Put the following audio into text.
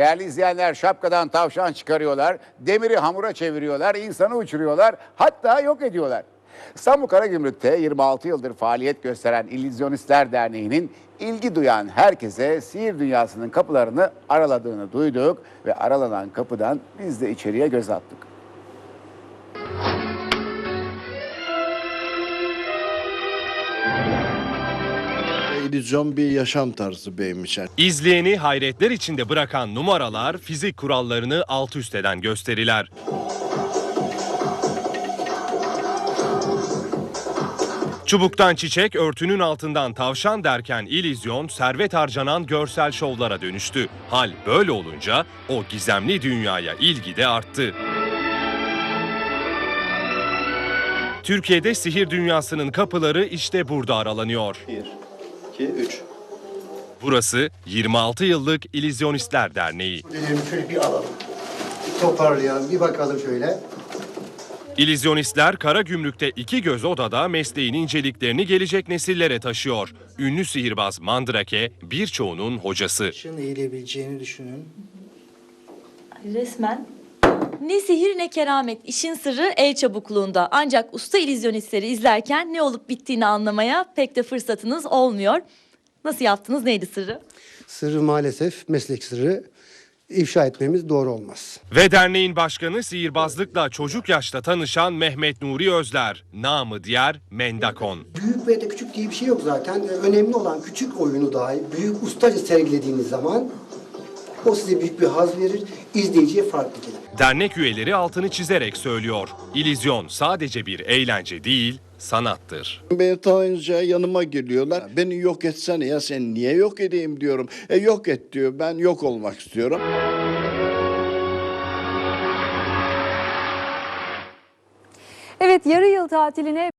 Değerli izleyenler şapkadan tavşan çıkarıyorlar, demiri hamura çeviriyorlar, insanı uçuruyorlar, hatta yok ediyorlar. İstanbul Karagümrük'te 26 yıldır faaliyet gösteren İllüzyonistler Derneği'nin ilgi duyan herkese sihir dünyasının kapılarını araladığını duyduk ve aralanan kapıdan biz de içeriye göz attık. İllüzyon bir yaşam tarzı benim İzleyeni hayretler içinde bırakan numaralar, fizik kurallarını alt üst eden gösteriler. Çubuktan çiçek, örtünün altından tavşan derken illüzyon, servet harcanan görsel şovlara dönüştü. Hal böyle olunca o gizemli dünyaya ilgi de arttı. Türkiye'de sihir dünyasının kapıları işte burada aralanıyor. 2, 3. Burası 26 yıllık İllüzyonistler Derneği. Dedim şöyle bir alalım. Bir toparlayalım, bir bakalım şöyle. İllüzyonistler Karagümrük'te iki göz odada mesleğin inceliklerini gelecek nesillere taşıyor. Ünlü sihirbaz Mandrake birçoğunun hocası. Başın eğilebileceğini düşünün. Resmen ne sihir ne keramet. İşin sırrı el çabukluğunda. Ancak usta illüzyonistleri izlerken ne olup bittiğini anlamaya pek de fırsatınız olmuyor. Nasıl yaptınız? Neydi sırrı? Sırrı maalesef meslek sırrı ifşa etmemiz doğru olmaz. Ve derneğin başkanı sihirbazlıkla çocuk yaşta tanışan Mehmet Nuri Özler, namı diğer Mendakon. Büyük ve de küçük diye bir şey yok zaten. Önemli olan küçük oyunu dahi büyük ustaca sergilediğiniz zaman o size büyük bir haz verir, izleyiciye farklı gelir. Dernek üyeleri altını çizerek söylüyor. İllüzyon sadece bir eğlence değil, sanattır. Beni tanıyınca yanıma geliyorlar. Beni yok etsene ya sen niye yok edeyim diyorum. E yok et diyor ben yok olmak istiyorum. Evet yarı yıl tatiline